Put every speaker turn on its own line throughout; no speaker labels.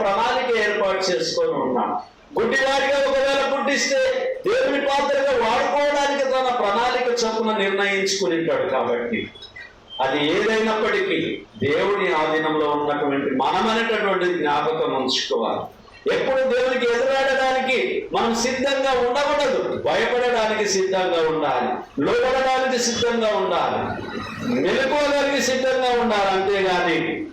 ప్రణాళిక ఏర్పాటు చేసుకొని ఉన్నాం. గుడ్డివాడిగా ఒకవేళ పుట్టిస్తే దేవుని పాత్రగా వాడుకోవడానికి తన ప్రణాళిక చొప్పున నిర్ణయించుకుని ఉంటాడు కాబట్టి అది ఏదైనప్పటికీ దేవుని ఆధీనంలో ఉన్నటువంటి మనమనేటటువంటి జ్ఞాపకం ఉంచుకోవాలి. ఎప్పుడు దేవునికి ఎదురాడడానికి మనం సిద్ధంగా ఉండకూడదు. భయపడడానికి సిద్ధంగా ఉండాలి. లోపడడానికి సిద్ధంగా ఉండాలి. మెలుకోవడానికి సిద్ధంగా ఉండాలి. అంతేగాని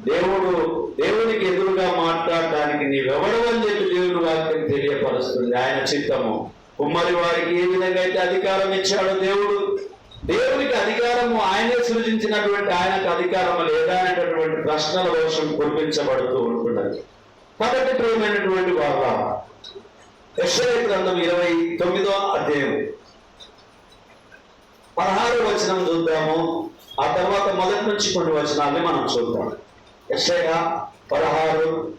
దేవుడు దేవునికి ఎదురుగా మాట్లాడడానికి నీవెవడు అని చెప్పి దేవుని వాక్యం తెలియపరుస్తుంది. ఆయన చిత్తము. కుమ్మరి వారికి ఏ విధంగా అయితే అధికారం ఇచ్చాడో దేవుడు దేవునికి అధికారము ఆయనే సృజించినటువంటి ఆయనకు అధికారము లేదా అనేటటువంటి ప్రశ్నల వర్షం కురిపించబడుతూ ఉంటున్నది కాబట్టి ప్రియమైనటువంటి వాళ్ళ యశ్వర గ్రంథం ఇరవై తొమ్మిదో అధ్యాయం. పదహారు వచనం చూద్దాము. ఆ తర్వాత మొదటి నుంచి కొన్ని వచనాన్ని మనం చూద్దాం. యశ్వయ పదహారు.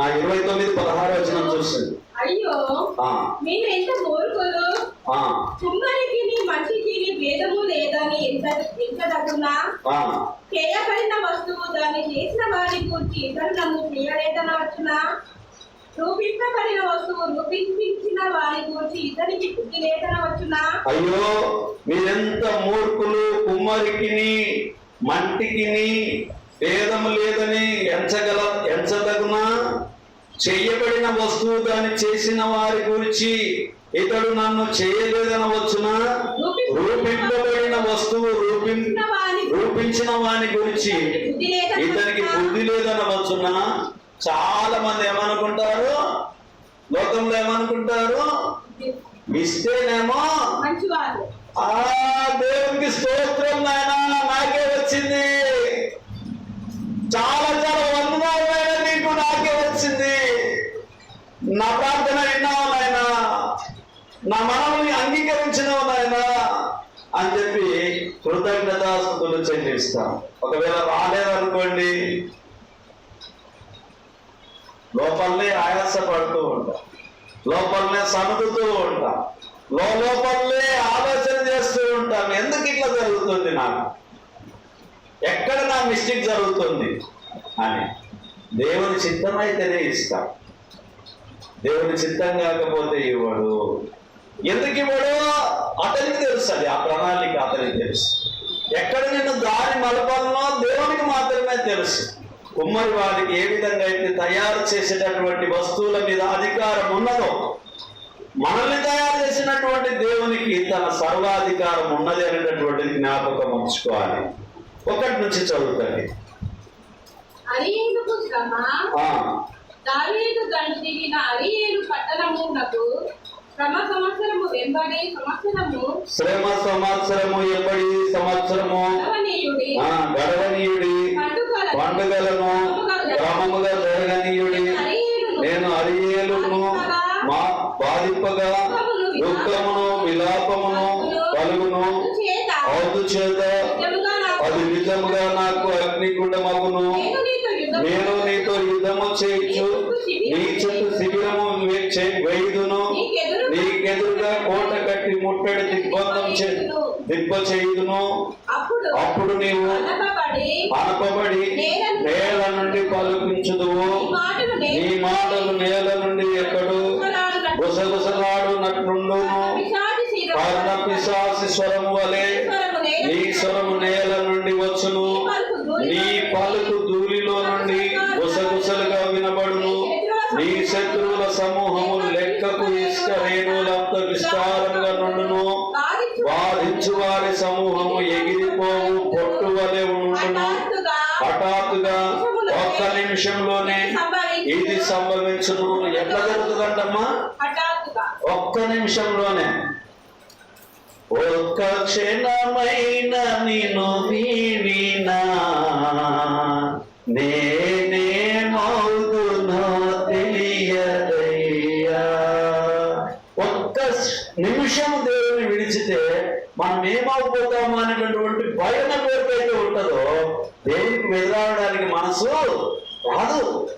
ఆ ఇరవై తొమ్మిది పదహారు చూస్తుంది.
అయ్యో
ఆ,
మీరు ఎంత మూర్ఖులు?
ఆ,
కుమ్మరికి నీ మట్టికి నీ భేదము లేదని ఎంత. చేయబడిన వస్తువు దాన్ని చేసిన వారి గురించి ఇతరులను నన్ను చేయలేదనవచ్చునా? రూపింపబడిన వస్తువు రూపించిన వారి గురించి ఇతనికి బుద్ధి లేదనవచ్చునా?
అయ్యో మీరెంత మూర్ఖులు? కుమ్మరికిని మంటికిని భేదము లేదని ఎంచగల ఎంచదగునా? చెయ్యబడిన వస్తువు దాన్ని చేసిన వారి గురించి ఇతడు నన్ను చేయలేదనవచ్చునా? రూపింపబడిన వస్తువు రూపిం రూపించిన వాని గురించి? ఇతనికి బుద్ధి లేదనవచ్చునా? చాలా మంది ఏమనుకుంటారు? లోకంలో ఏమనుకుంటారు? ఇస్తేనేమో ఆ దేవునికి స్తోత్రం నాయన నాకే వచ్చింది. చాలా చాలా వందనాలు నాయన నీకు నాకే వచ్చింది. నా ప్రార్థన విన్నావు నాయన? నా మనల్ని అంగీకరించినావు నాయన? అని చెప్పి కృతజ్ఞతాస్తుతులు చెల్లిస్తాం. ఒకవేళ రాలేదనుకోండి లోపలనే ఆయాస పడుతూ ఉంటాం. లోపలనే సనుకుతూ ఉంటాం. లో లోపలనే ఆలోచన చేస్తూ ఉంటాం. ఎందుకు ఇట్లా జరుగుతుంది నాకు? మిస్టేక్ జరుగుతుంది అని. దేవుని చిత్తమైతేనే ఇస్తాం దేవుని చిత్తం కాకపోతే ఇవ్వడు. ఎందుకు ఇవ్వడు అతనికి తెలుసు అది ఆ ప్రణాళిక అతనికి తెలుసు. ఎక్కడ నిన్ను దారి మలపాలనో దేవునికి మాత్రమే తెలుసు. కుమ్మరి వాడికి ఏ విధంగా అయితే తయారు చేసేటటువంటి వస్తువుల మీద అధికారం ఉన్నదో మనల్ని తయారు చేసినటువంటి దేవునికి తన సర్వాధికారం ఉన్నది అనేటటువంటి జ్ఞాపకం ఉంచుకోవాలి. ఒకటి నుంచి
దావీదు దిగిన అరియేలు పట్టణమునకు శ్రమ సంవత్సరము వెంబడి సంవత్సరము
శ్రమ సంవత్సరము సంవత్సరము? గడవనీయుడి
పండుగలను
క్రమముగా జరగనీయుడి.
అప్పుడు
నీవు.
అనపబడి
నేల నుండి పలుకించుదువు నీ మాటలు నేల నుండి ఎక్కడు? గుసగుసలాడు నట్లుండును
పిశాచి శిరము
కర్ణ పిశాసి స్వరము వలె నీ స్వరము నేల నుండి వచ్చును. నీ పలుకు ధూళిలో నుండి గుసగుసలుగా వినబడును. నీ శత్రువుల సమూహము లెక్కకు రేణువులంత విస్తారంగా నుండును.
బాధించు
వారి సమూహము నిమిషంలోనే ఇది సంభవించును ఎట్లా జరుగుతుందంటమ్మా? ఒక్క నిమిషంలోనే. ఒక్క క్షణమైన నిన్ను వీడినా నేనేమవుతునో తెలియదయ్యా. ఒక్క నిమిషం దేవుని విడిచితే మనం ఏమవుతాము అనేటటువంటి భయం ఎవరికైతే ఉంటుందో దేవునికి ఎదురాడడానికి మనసు రాదు.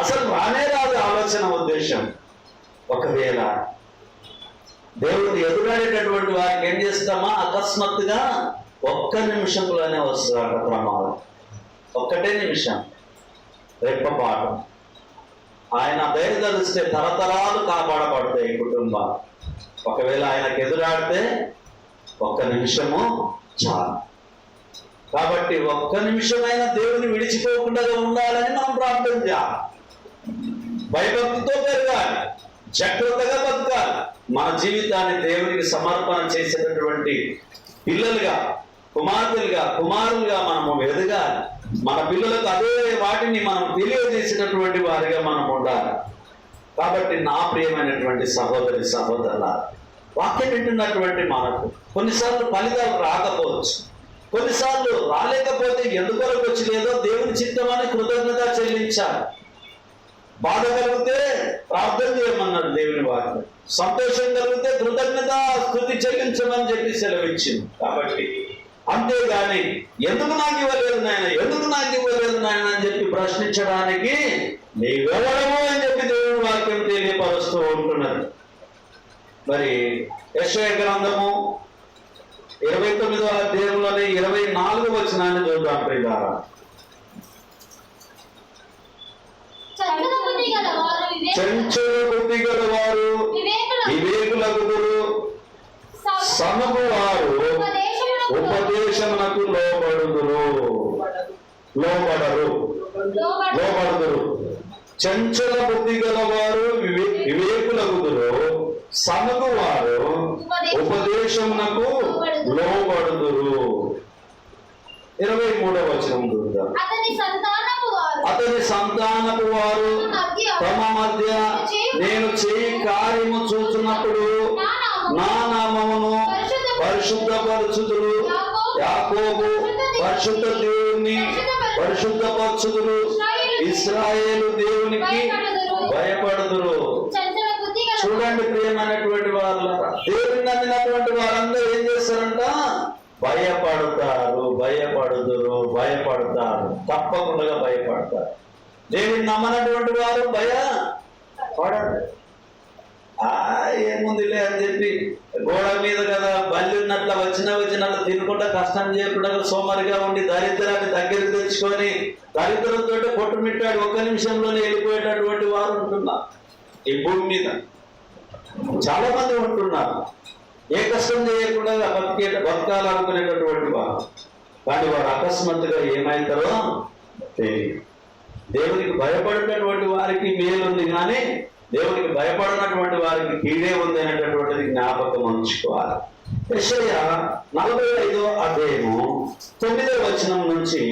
అసలు రానే రాదు ఆలోచన ఉద్దేశం. ఒకవేళ దేవుడు ఎదురాడేటటువంటి వారికి ఏం చేస్తామా? అకస్మాత్తుగా ఒక్క నిమిషంలోనే వస్తుందట ప్రమాదం. ఒక్కటే నిమిషం. రెప్పపాటు ఆయన దయదలిస్తే తరతరాలు కాపాడబడతాయి ఈ కుటుంబాలు. ఒకవేళ ఆయనకు ఎదురాడితే ఒక్క నిమిషము చాలు. కాబట్టి ఒక్క నిమిషమైన దేవుని విడిచిపోకుండా ఉండాలని మనం ప్రార్థన చేయాలి. భయభక్తితో పెరగాలి. జాగ్రత్తగా బతకాలి. మన జీవితాన్ని దేవునికి సమర్పణ చేసేటటువంటి పిల్లలుగా కుమార్తెలుగా కుమారులుగా మనము ఎదగాలి. మన పిల్లలకు అదే వాటిని మనం తెలియజేసినటువంటి వారిగా మనం ఉండాలి. కాబట్టి నా ప్రియమైనటువంటి సహోదరి సహోదరుల వాక్యం వింటున్నటువంటి మనకు కొన్నిసార్లు ఫలితాలు రాకపోవచ్చు. కొన్నిసార్లు రాలేకపోతే ఎందుకొరకు వచ్చి లేదో దేవుని చిత్తమని కృతజ్ఞత చెల్లించాలి. బాధ కలిగితే ప్రార్థన చేయమన్నాడు దేవుని వారిని సంతోషం కలిగితే కృతజ్ఞత స్థుతి చెల్లించమని చెప్పి సెలవిచ్చింది. కాబట్టి అంతేగాని ఎందుకు నాకు ఇవ్వలేదు నాయన? ఎందుకు నాకు ఇవ్వలేదు నాయన అని చెప్పి ప్రశ్నించడానికి నీవెవరము అని చెప్పి దేవుని వాక్యం తెలియపరుస్తూ ఉంటున్నది. మరి యశ్వ గ్రంథము ఇరవై తొమ్మిదో అధ్యాయంలోని ఇరవై నాలుగు వచనాన్ని చూద్దాం ప్రియారా చెంచుల బుద్ధి గల వారు
వివేకుల.
వివేకులగుదురు. సనపు వారు
ఉపదేశమునకు
లోబడరు.
లోబడు.
లోబడుదురు. చంచల బుద్ధి గల వారు వివే వివేకులగుదురు. సనపు వారు ఉపదేశమునకు లోబడుదురు ఇరవై మూడవ
అతని సంతానపు వారు.
వారు తమ మధ్య నేను చేయి కార్యము చూస్తున్నప్పుడు నా నామమును పరిశుద్ధపరచుదురు. యాకోబు పరిశుద్ధ దేవుని పరిశుద్ధపరచుదురు. ఇస్రాయేలు దేవునికి భయపడుదురు. చూడండి ప్రియమైనటువంటి వాళ్ళ దేవుని నమ్మినటువంటి వారందరూ ఏం చేస్తారంట? భయపడతారు భయపడుదురు భయపడతారు. తప్పకుండా భయపడతారు. దేవుని నమ్మనటువంటి వారు భయ పడరు. ఏముందిలే అని చెప్పి గోడ మీద కదా బల్లి ఉన్నట్ల వచ్చిన వచ్చినట్లు తినకుండా కష్టం చేయకుండా సోమరిగా ఉండి దరిద్రాన్ని దగ్గరికి తెచ్చుకొని దరిద్రంతో కొట్టుమిట్టాడు ఒక్క నిమిషంలోనే వెళ్ళిపోయేటటువంటి వారు ఉంటున్నారు. ఈ భూమి మీద. చాలా మంది ఉంటున్నారు. ఏ కష్టం చేయకుండా బతికే బతకాలనుకునేటటువంటి వారు. కానీ వారు అకస్మాత్తుగా ఏమవుతారో తెలియదు. దేవునికి భయపడినటువంటి వారికి మేలు ఉంది కానీ దేవునికి భయపడినటువంటి వారికి కీడే ఉంది అనేటటువంటిది జ్ఞాపకం ఉంచుకోవాలి. యెషయా నలభై ఐదో అధ్యాయము తొమ్మిదో వచనం నుంచి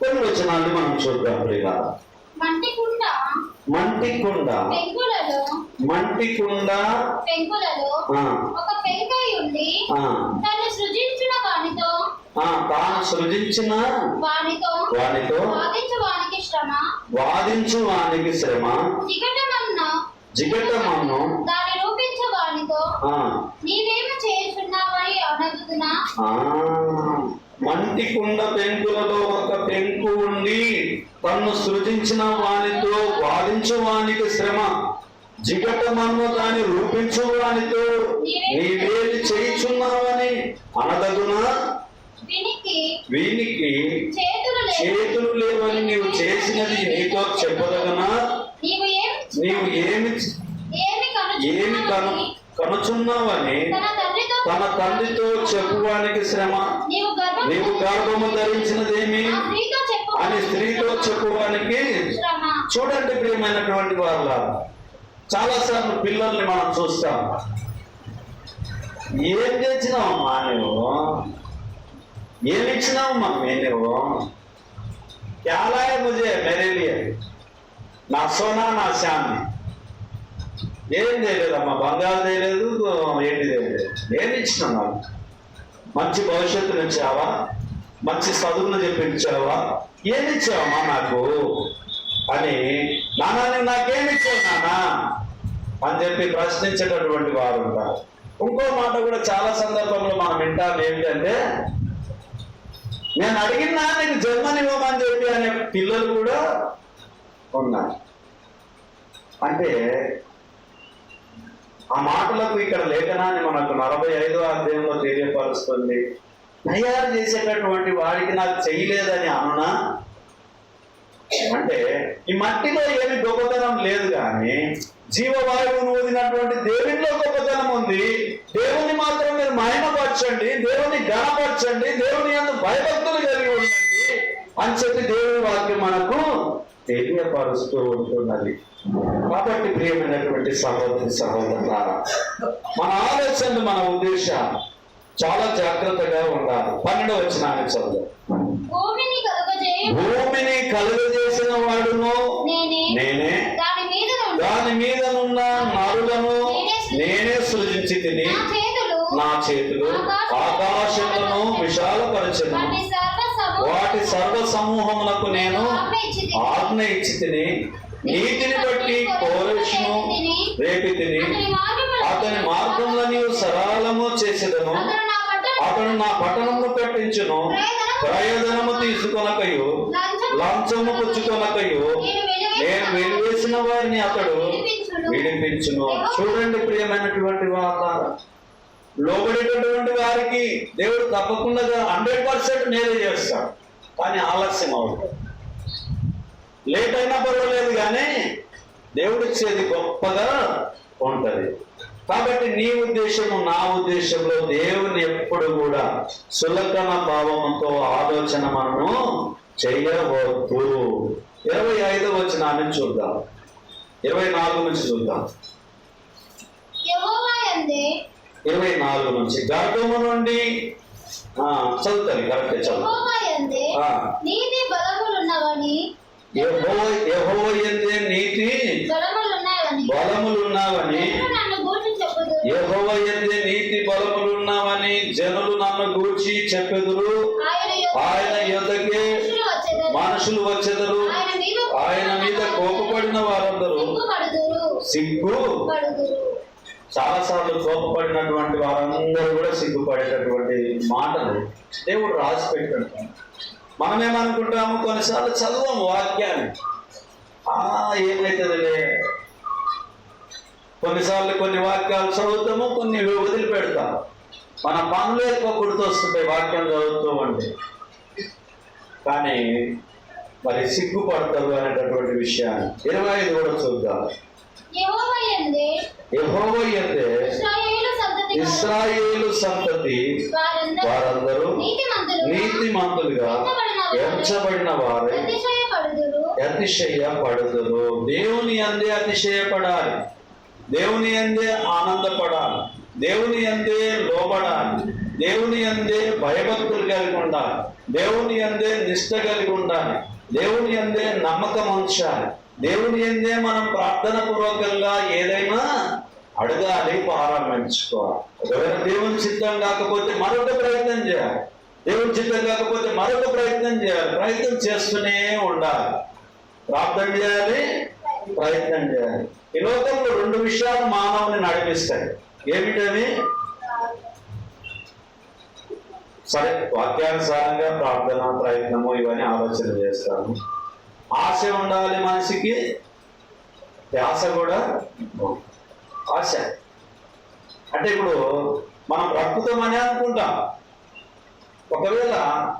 కొన్ని వచనాలు మనం చూద్దాం ప్రియ.
మంటి కుండ
మంటి కుండ
పెంకులలో. పెంకులలో ఒక పెంకై ఉండి తను సృజించిన వానితో.
తాను సృజించిన
వానితో.
వానితో.
వాదించు వానికి శ్రమ.
వాదించు వానికి శ్రమ.
జిగటమన్న.
జిగటమన్ను.
దాని రూపించు వానితో. నీవేమి చేయుచున్నావని అనగుదునా
ఆ, మంటి కుండ పెంకులలో ఒక పెంకు ఉండి తన్ను సృజించిన వానితో వాదించు వానికి శ్రమ. జిగటమన్ను దాన్ని రూపించు వానితో నీవేది చేయుచున్నావని అనదగునా?
వినికి చేతులు లేవు.
చేతులు లేవని నీవు చేసినది నీతో చెప్పదగనా?
నీవు ఏమి
ఏమి కను
కనుచున్నావని తన తండ్రితో
చెప్పువానికి శ్రమ
నీవు గర్భం
నీవు గర్భము ధరించినదేమి? అని స్త్రీతో చెప్పువానికి చూడండి ప్రియమైనటువంటి వాళ్ళ చాలా సార్లు పిల్లల్ని మనం చూస్తాం. ఏం తెచ్చినావమ్మా నువ్వు ఏమి ఇచ్చినావు మమ్మీ నువ్వు క్యాలాయ ముజే మేరే లియే నా సోనా నా శాంతి ఏం చేయలేదమ్మా బంగారు చేయలేదు ఏంటి చేయలేదు. నేను ఇచ్చిన నాకు మంచి భవిష్యత్తును ఇచ్చావా? మంచి చదువులు చెప్పించావా ఏమి ఇచ్చావమ్మా నాకు? అని నాన్న నేను నాకేమి ఇచ్చావు నాన్న? అని చెప్పి ప్రశ్నించేటటువంటి వారు ఉంటారు. ఇంకో మాట కూడా చాలా సందర్భంలో మనం వింటాం ఏమిటంటే నేను అడిగిన నీకు జన్మనివ్వమని చెప్పి అనే పిల్లలు కూడా ఉన్నారు. అంటే ఆ మాటలకు ఇక్కడ లేఖనాన్ని మనకు నలభై ఐదో అధ్యాయంలో తెలియపరుస్తుంది. తయారు చేసేటటువంటి వాడికి నాకు చేయలేదని అనునా? అంటే ఈ మట్టిలో ఏమి గొప్పతనం లేదు కానీ జీవవాయువును వదిలినటువంటి దేవునిలో గొప్పతనం ఉంది. దేవుని మాత్రం మీరు మహిమపరచండి దేవుని గణపరచండి దేవుని అందు భయభక్తులు కలిగి ఉండండి అని చెప్పి దేవుని వాక్యం మనకు తెలియపరుస్తూ ఉంటున్నది. కాబట్టి ప్రియమైనటువంటి సహోదరి సహోదరులారా మన ఆలోచనలు మన ఉద్దేశాలు చాలా జాగ్రత్తగా ఉండాలి. పన్నెండు వచ్చిన చదువు
భూమిని
కలుగజేసిన వాడును?
నేనే. దాని మీద
మీదనున్న నరులను నేనే సృజించి. తిని
నా చేతులు
నా చేతులు ఆకాశములను విశాలపరచను.
వాటి సర్వ సమూహములకు
నేను
ఆజ్ఞ
ఇచ్చి తిని నీతిని బట్టి కోరేషును రేపి తిని
అతని మార్గములను
అతని సరళము చేసేదను.
అతడు నా పట్టణ
అతడు నా పట్టణమును కట్టించును ప్రయోజనము తీసుకొనకయు. లంచము పుచ్చుకొనకయు. నేను వెలివేసిన వారిని అతడు విడిపించును. చూడండి ప్రియమైనటువంటి వాళ్ళ లోబడేటటువంటి వారికి దేవుడు తప్పకుండా హండ్రెడ్ పర్సెంట్ మేలు చేస్తాడు కానీ ఆలస్యం అవుతుంది లేట్ అయినా పర్వాలేదు కానీ దేవుడు ఇచ్చేది గొప్పగా ఉంటుంది. కాబట్టి నీ ఉద్దేశము నా ఉద్దేశంలో దేవుని ఎప్పుడు కూడా సులకన భావంతో ఆలోచన మనము చేయవద్దు. ఇరవై ఐదు వచ్చినాన్ని చూద్దాం. ఇరవై నాలుగు నుంచి చూద్దాం. ఇరవై నాలుగు నుంచి గర్భము నుండి ఆ, చదువుతాను కరెక్ట్ చదువు.
నీతి బలములున్నవని.
యహో ఎందే నీతి
బలములున్నావని. జనులు నన్ను గూర్చి చెప్పుదురు.
యహోవ ఎందే నీతి బలములున్నావని జనులు నన్ను గూర్చి చెప్పెదురు.
ఆయన
యొద్దకే
మనుషులు వచ్చెదరు. ఆయన మీద
కోపపడిన వారందరూ సిగ్గు చాలా సార్లు కోపపడినటువంటి వారందరూ కూడా సిగ్గుపడేటటువంటి మాటలు దేవుడు రాసి పెట్టుకుంటాం మనం ఏమనుకుంటాము కొన్నిసార్లు చదవం వాక్యాన్ని. ఏమవుతుందిలే కొన్నిసార్లు కొన్ని వాక్యాలు చదువుతాము కొన్ని వదిలిపెడతాం మన పనులు ఎక్కువ గుర్తొస్తుంటాయి వాక్యం చదువుతూ ఉంటే. కానీ మరి సిగ్గుపడతారు అనేటటువంటి విషయాన్ని ఇరవై ఐదు కూడా చూద్దాం.
యెహోవా యందే
యెహోవా యందే
ఇశ్రాయేలు సంతతి వారు
ఇస్రాయేలు సంతతి
వారందరూ నీతిమంతులుగా
నీతిమంతులుగా ఎంచబడిన వారే అతిశయ పడుదురు దేవుని అందే అతిశయపడాలి. దేవుని అందే ఆనందపడాలి. దేవుని అందే లోబడాలి. దేవుని అందే భయభక్తులు కలిగి ఉండాలి. దేవుని అందే నిష్ట కలిగి ఉండాలి. దేవుని అందే నమ్మకం ఉంచాలి. దేవుని ఎందే మనం ప్రార్థన పూర్వకంగా ఏదైనా అడగాలి ప్రారంభించుకోవాలి ఒకవేళ దేవుని చిత్తం కాకపోతే మరొక ప్రయత్నం చేయాలి. దేవుని చిత్తం కాకపోతే మరొక ప్రయత్నం చేయాలి. ప్రయత్నం చేస్తూనే ఉండాలి. ప్రార్థన చేయాలి ప్రయత్నం చేయాలి. ఈ లోకంలో రెండు విషయాలు మానవుని నడిపిస్తాయి. ఏమిటవి సరే వాక్యానుసారంగా ప్రార్థన ప్రయత్నము ఇవన్నీ ఆలోచన చేస్తాము. ఆశ ఉండాలి మనిషికి ధ్యాస కూడా ఆశ. అంటే ఇప్పుడు మనం బ్రతుకుతామని అనుకుంటాం. ఒకవేళ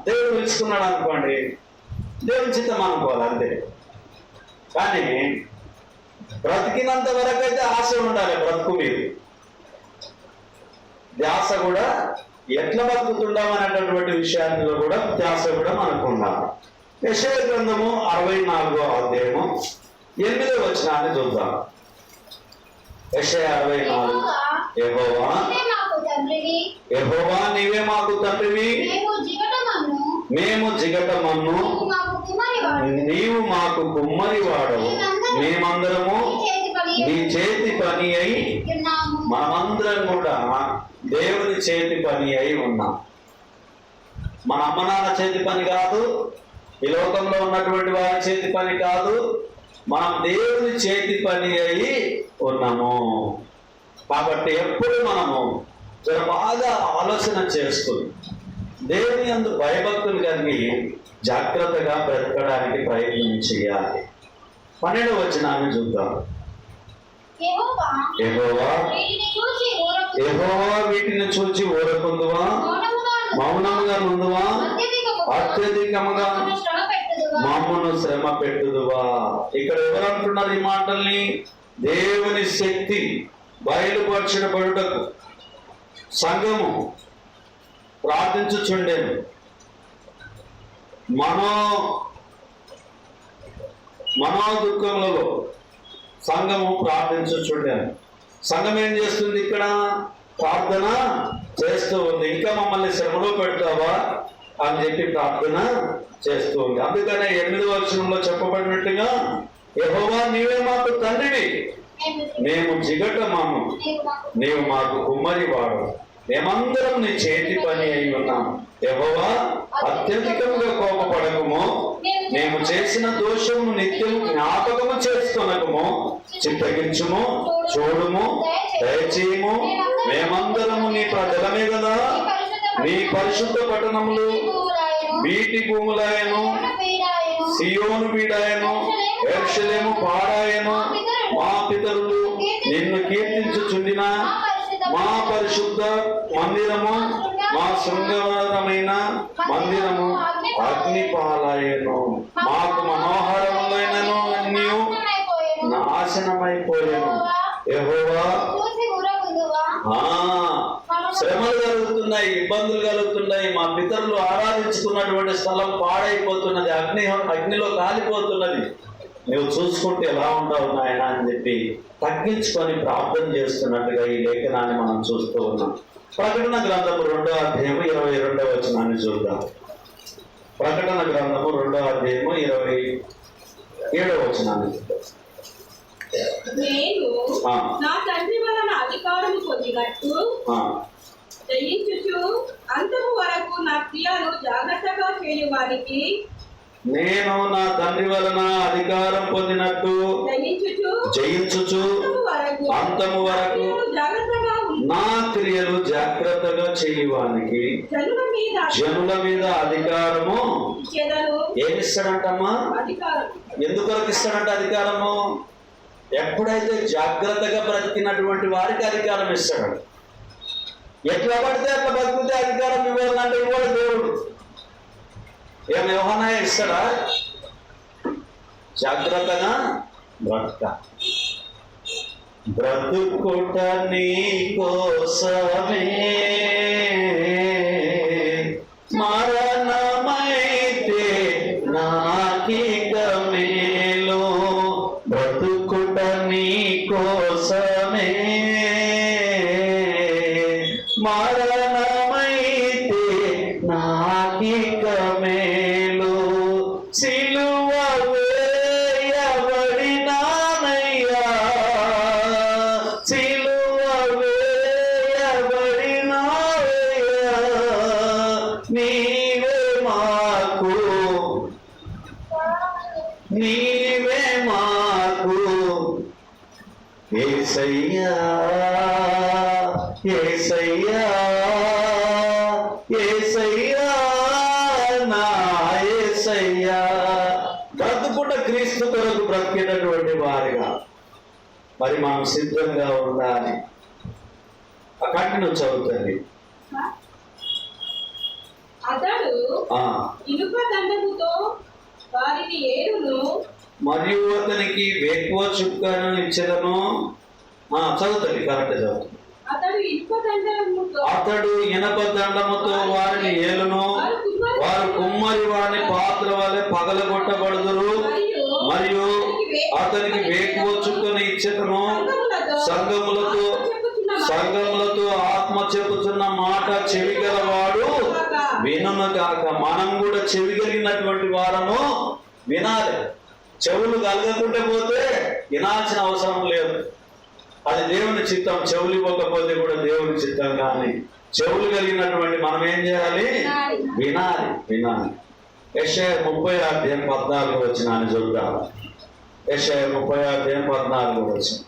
దేవుడు పిలుచుకున్నాడు అనుకోండి దేవుని చిత్తం అనుకోవాలి అంతే. కానీ బ్రతికినంత వరకు అయితే ఆశ ఉండాలి బ్రతుకు మీరు ధ్యాస కూడా ఎట్లా బతుకుతుండాం అనేటటువంటి విషయాల్లో కూడా ధ్యాస కూడా మనకు ఉండాలి. యశయ గ్రంథము అరవై నాలుగో అధ్యాయము ఎనిమిదో వచనాన్ని చూద్దాం. యశయ అరవై నాలుగు.
యెహోవా
యెహోవా
నీవే మాకు తండ్రివి. మేము జిగటమన్ను. నీవు మాకు
కుమ్మరి వాడవు మేమందరము
నీ చేతి పని
అయి మనమందరం కూడా దేవుని చేతి పని అయి ఉన్నాం. మన అమ్మ నాన్న చేతి పని కాదు ఈ లోకంలో ఉన్నటువంటి వారి చేతి పని కాదు మనం దేవుని చేతి పని అయి ఉన్నాము. కాబట్టి ఎప్పుడు మనము జర బాగా ఆలోచన చేస్తూ దేవుని అందు భయభక్తులు కలిగి జాగ్రత్తగా బ్రతకడానికి ప్రయత్నం చేయాలి. పన్నెండు వచ్చిన చూద్దాం.
వీటిని
చూచి ఊరకుందువా. మౌనంగా
అత్యధిక
అత్యధికముగా
మమ్మల్ని శ్రమ పెట్టుదువా?
మమ్మను శ్రమ పెట్టుదువా? ఇక్కడ ఎవరు అంటున్నారు ఈ మాటల్ని? దేవుని శక్తి బయలుపరచబడుటకు సంఘము ప్రార్థించుచుండెను. మనో మనో దుఃఖములలో సంఘము ప్రార్థించుచుండెను. సంఘం ఏం చేస్తుంది ఇక్కడ? ప్రార్థన చేస్తూ ఉంది. ఇంకా మమ్మల్ని శ్రమలో పెడతావా? అని చెప్పి ప్రార్థన చేస్తూ ఉంది అందుకనే ఎనిమిది వర్షంలో చెప్పబడినట్టుగా యహోవా నీవే మాకు తండ్రివి. మేము జిగట మాము.
నీవు మాకు
నీవు కుమ్మరి వాడు మేమందరం నీ చేతి పని అయి ఉన్నాం. యహోవా అత్యధికంగా కోపపడకము. మేము చేసిన దోషము నిత్యం జ్ఞాపకము చేసుకొనకము చిత్తగించుము చూడుము దయచేయము. మేమందరము నీ ప్రజలమే కదా. నీ పరిశుద్ధ పట్టణములు వీటి భూములాయను సియోను పీడాయను ఎర్షలేము పాడాయను మా పితరులు నిన్ను కీర్తించుచుండిన మా పరిశుద్ధ మందిరము మా శృంగారమైన మందిరము అగ్నిపాలయను మాకు మనోహరములైనను నీవు
నాశనమైపోయెను.
యెహోవా శ్రమలు కలుగుతున్నాయి ఇబ్బందులు కలుగుతున్నాయి. మా పితరులు ఆరాధించుకున్నటువంటి స్థలం పాడైపోతున్నది. అగ్ని అగ్నిలో కాలిపోతున్నది. నువ్వు చూసుకుంటే ఎలా ఉంటావు నాయన అని చెప్పి తగ్గించుకొని ప్రార్థన చేస్తున్నట్టుగా ఈ లేఖనాన్ని మనం చూస్తూ ఉన్నాం. ప్రకటన గ్రంథము రెండో అధ్యాయము ఇరవై రెండవ వచనాన్ని చూద్దాం. ప్రకటన గ్రంథము రెండో అధ్యాయము ఇరవై ఏడో వచనాన్ని చూద్దాం.
నేను. నా తండ్రి వలన అధికారము పొందినట్టు జయించుచు అంతము వరకు నా క్రియలు జాగ్రత్తగా చేయువానికి
నేను నా తండ్రి వలన అధికారం పొందినట్టు
జయించుచు అంతము వరకు.
నా క్రియలు జాగ్రత్తగా చేయవానికి
జనుల మీద
అధికారము ఏమిస్తాడంటమ్మా?
అధికారం.
ఎందుకొరకు ఇస్తాడంట అధికారము? ఎప్పుడైతే జాగ్రత్తగా బ్రతికినటువంటి వారికి అధికారం ఇస్తాడు. ఎట్లా పడితే అట్లా బతికితే అధికారం ఇవ్వాలంటే ఇవ్వడు దేవుడు. ఏం వ్యవహారం ఇస్తాడా? జాగ్రత్తగా బ్రతక. బ్రతుకుట నీ కోసమే. ఏసయ్యా ఏసయ్యా ఏసయ్యా నా ఏసయ్యా. బ్రతుకుట క్రీస్తు కొరకు బ్రతికేటటువంటి వారిగా మరి మనం సిద్ధంగా ఉండాలి. ఆ కంటిన్యూ చదువుతుంది.
అతడు ఇనుప దండముతో వారిని ఏడును
మరియు అతనికి వేకువ చుక్కను ఇచ్చదను. చదువుతుంది కరెక్ట్ చదువుతుంది.
అతడు ఇనుప దండముతో
వారిని ఏలును. వారు కుమ్మరి వారిని పాత్ర వలె పగలగొట్టబడుదురు. మరియు అతనికి వేకువ చుక్కను ఇచ్చటను. సంఘములతో సంఘములతో ఆత్మ చెబుతున్న మాట. చెవిగలవాడు వినును కాక మనం కూడా చెవిగలిగినటువంటి వారము వినాలి. చెవులు కలగకుంటే పోతే వినాల్సిన అవసరం లేదు. అది దేవుని చిత్తం. చెవులు ఇవ్వకపోతే కూడా దేవుని చిత్తం కానీ చెవులు కలిగినటువంటి మనం ఏం చేయాలి? వినాలి. వినాలి యశయ ముప్పై అధ్యాయం పద్నాలుగు వచ్చిన అని చూద్దాం. యశయ ముప్పై అధ్యాయం పద్నాలుగు వచ్చిన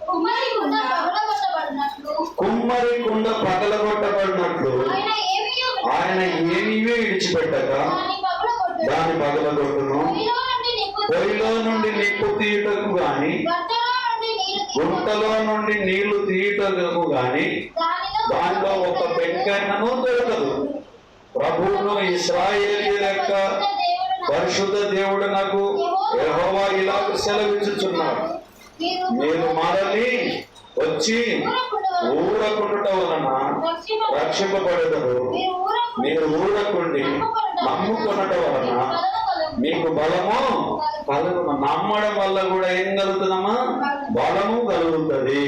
కుమ్మరి కుండ పగలగొట్టబడినట్లు
కుమ్మరి కుండ పగలగొట్టబడినట్లు
ఆయన ఏమీయో
ఆయన ఏమీవే విడిచిపెట్టక
దాన్ని పగలగొట్టెను. పొయ్యిలో నుండి నిప్పు
తీయుటకు గాని
గంట
గుంటలో నుండి నీళ్ళు తీయటకు గాని
దానిలో
ఒక పెంకైనను దొరకదు ప్రభువును ఇస్రాయేలీల యొక్క పరిశుద్ధ దేవుడు నాకు యెహోవా ఇలా సెలవిచ్చుచున్నాడు.
మీరు
మీరు మనల్ని వచ్చి ఊరకుండుట వలన రక్షింపబడదు
మీరు ఊరకు
మీరు ఊరకుండి నమ్ముకున్నట వలన మీకు బలము కలుగును. నమ్మడం వల్ల కూడా ఏం కలుగుతుందమ్మా? బలము కలుగుతుంది.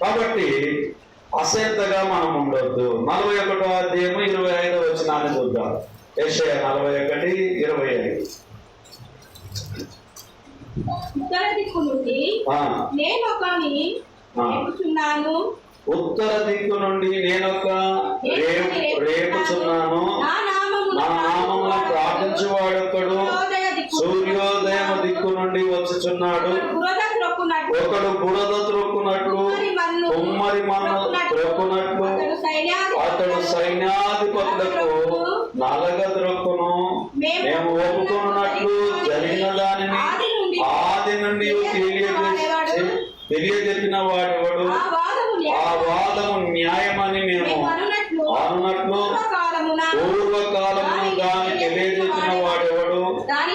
కాబట్టి అశ్రద్ధగా మనం ఉండొద్దు. నలభై ఒకటో అధ్యాయము ఇరవై ఐదో వచ్చినాన్ని చూద్దాం. యెషయా నలభై ఒకటి ఇరవై ఐదు.
ఉత్తర దిక్కు నుండి నేను ఒకని. రేపుచున్నాను
ఉత్తర దిక్కు నుండి నేనొక రేపు రేపుచున్నాను
నా నామమున
ప్రార్థించువాడొకడు
సూర్యోదయ దిక్కు
నుండి వచ్చుచున్నాడు. ఒకడు బురద త్రొక్కునట్లు
కుమ్మరి మన్ను
త్రొక్కునట్లు
అతడు సైన్యాధిపతులకు
నలగ త్రొక్కును. మేము ఒప్పుకున్నట్లు జరిగిన దానిని ఆది నుండి తెలియజేసి తెలియజెప్పిన వాడెవడు?
ఆ వాదము
ఆ వాదము న్యాయమని మేము
అనునట్లు పూర్వకాలమున
పూర్వకాలమును దాన్ని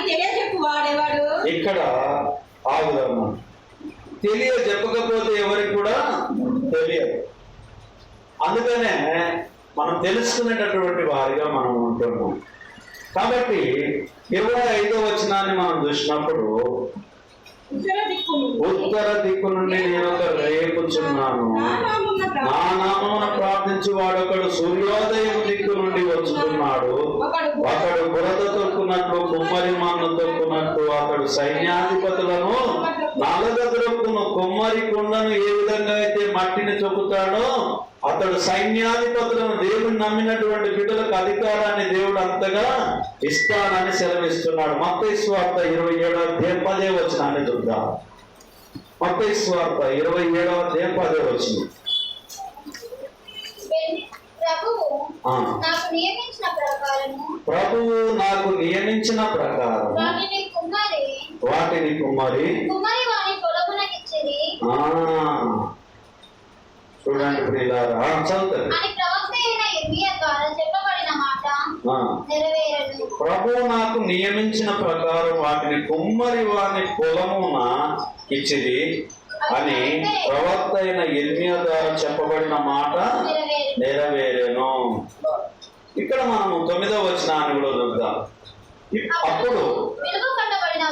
తెలియజెప్పు వాడెవడు
ఇక్కడ ఆగుదమ్మా తెలియ చెప్పకపోతే ఎవరికి కూడా తెలియదు. అందుకనే మనం తెలుసుకునేటటువంటి వారిగా మనం ఉంటున్నాం. కాబట్టి ఇరవై ఐదో వచనాన్ని మనం చూసినప్పుడు
ఉత్తర దిక్కు నుండి
నేను ఒక రేపుచున్నాను
నా నామమున
నా
ప్రార్థన
నామమున ప్రార్థించు వాడొకడు సూర్యోదయం దిక్కు నుండి వచ్చుతున్నాడు
ఒకడు
అతడు బురద తొక్కున్నట్లు కుమ్మరి మన్ను తొక్కున్నట్లు అతడు సైన్యాధిపతులను నలగ దొక్కును కుమ్మరి కుండను ఏ విధంగా అయితే మట్టిని తొక్కుతాడో అతడు సైన్యాధిపతులను దేవుని నమ్మినటువంటి బిడ్డలకు అధికారాన్ని దేవుడు అంతగా ఇస్తానని సెలవిస్తున్నాడు. మత్తయి స్వార్థ ఇరవై ఏడవ అధ్యాయం పదే వచ్చినాన్ని చూద్దాం. మత్తయి స్వార్థ ఇరవై ఏడవ అధ్యాయం పదే వచ్చింది
ప్రభువు. నాకు నియమించిన
ప్రకారం
వాటిని కుమ్మరి
కుమ్మరి
వాని
చూడండి ప్రియులారా చదువుతారు ప్రభువు నాకు నియమించిన ప్రకారం వాటిని కుమ్మరి వాని పొలమున ఇచ్చిది అని ప్రవక్త అయిన ఇర్మియా ద్వారా చెప్పబడిన మాట నెరవేరేను. ఇక్కడ మనం తొమ్మిదవ వచనాన్ని కూడా చూద్దాం. అప్పుడు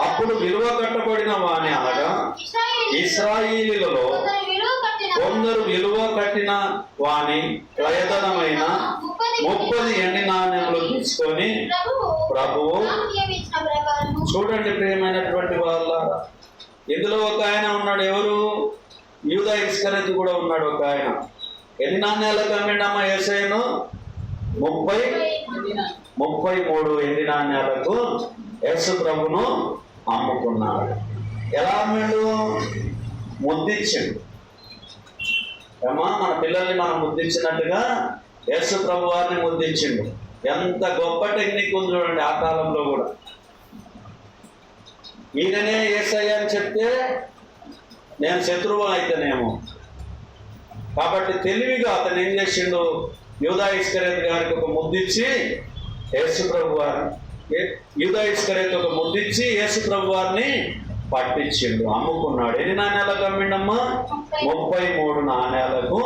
అప్పుడు విలువ కట్టబడిన వాని అనగా ఇస్రాయిలీలలో
కొందరు విలువ కట్టిన
వాని ప్రయతనమైన ముప్పది ఎండి నాణ్యములు తీసుకొని
ప్రభువు
చూడండి ప్రియమైనటువంటి వాళ్ళ ఇందులో ఒక ఆయన ఉన్నాడు ఎవరు? యూదా ఇస్కరెత్ కూడా ఉన్నాడు ఒక ఆయన. ఎన్ని నాణ్యాలకు అమ్మిండమ్మ ఏసైను ముప్పై ముప్పై మూడు ఎండి నాణ్యాలకు యేసు ప్రభును అమ్ముకున్నాడు. ఎలా అమ్మాడు? ముద్దిచ్చాడు. ఏమా మన పిల్లల్ని మనం ముద్దించినట్టుగా యేసు ప్రభు వారిని ముద్దించిండు ఎంత గొప్ప టెక్నిక్ ఉంది చూడండి ఆ కాలంలో కూడా. ఈయననే ఏసయ్య అని చెప్తే నేను శత్రువు అయితేనేమో. కాబట్టి తెలివిగా అతను ఏం చేసిండు? యూదా ఇస్కరేత్ గారికి ఒక ముద్దిచ్చి యేసు ప్రభు వారిని యూదా ఇస్కరేత్ ఒక ముద్దిచ్చి యేసు ప్రభు వారిని పట్టించిండు అమ్ముకున్నాడు. ఎన్ని నాణ్యాలకు అమ్మిండమ్మా? ముప్పై. మూడు నాణ్యాలకు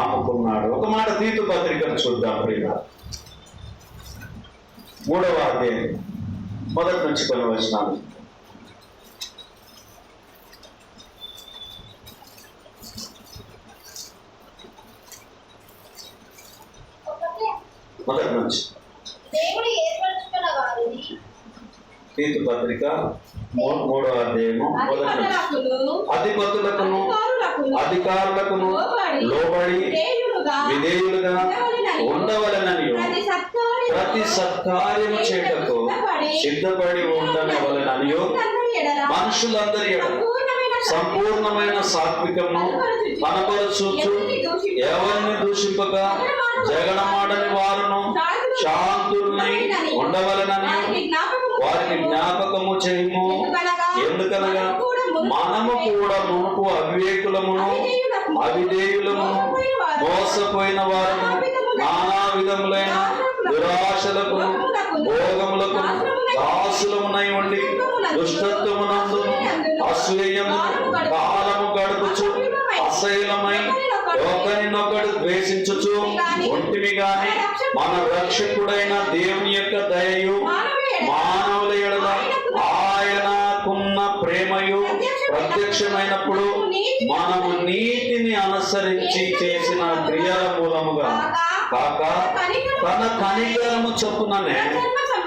అమ్ముకున్నాడు. ఒక మాట తీతు పత్రికను చూద్దాం ప్రియ మూడవ అధ్యాయం. మొదటి నుంచి కొన్ని
ఒకటే.
మొదటి నుంచి. తీతు పత్రిక మూ- మూడవ అధ్యాయము
అధిపతులకును అధికారులకును
లోబడి
విధేయులుగా
ఉండవలనని
ప్రతి సత్కార్యము
సత్కార్యము చేయటకు సిద్ధపడి ఉండనవలనని మనుషులందరి సంపూర్ణమైన సాత్వికము కనపరచుచు ఎవరిని దూషింపక జగడమాడని వారును శాంతుల్ని ఉండవలనని వారికి జ్ఞాపకము చేయము. ఎందుకనగా మనము కూడా మునుపు అవివేకులమును అవిధేయులమును మోసపోయిన వారు నానా విధములైన దురాశలకు భోగములకు దాసులమునై ఉండి దుష్టత్వమునందు అసూయము కాలము గడుపుచు. అసహ్యమై ఒకరినొకడు ద్వేషించుచు. ఒంటిమి గాని మన రక్షకుడైన దేవుని యొక్క దయయు మానవుల ఎడల ఆయనకున్న ప్రేమయు ప్రత్యక్షమైనప్పుడు మనము నీతిని అనుసరించి చేసిన క్రియల మూలముగా. కాక తన కనికరము చొప్పుననే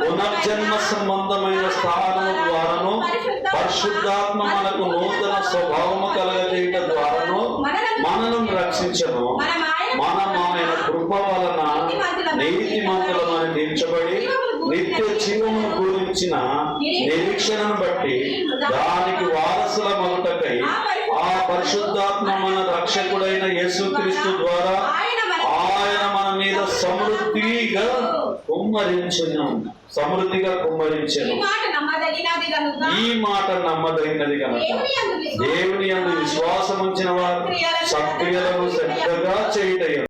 పునర్జన్మ సంబంధమైన స్థానము ద్వారాను పరిశుద్ధాత్మ మనకు నూతన స్వభావము కలగజేయట ద్వారాను మనను రక్షించను. మనం ఆయన కృప వలన నీతిమంతులమని తీర్చబడి నిత్య జీవము గురించిన నిరీక్షణను బట్టి దానికి వారసుల మొదటకై ఆ పరిశుద్ధాత్మ మన రక్షకుడైన యేసుక్రీస్తు ద్వారా ఆయన మన మీద సమృద్ధిగా కుమ్మరించును సమృద్ధిగా కుమ్మరించను ఈ మాట నమ్మదగినది కనుక. దేవుని అందు విశ్వాసం. ఉంచిన వారు సత్క్రియలను శ్రద్ధగా చేయుటయ్య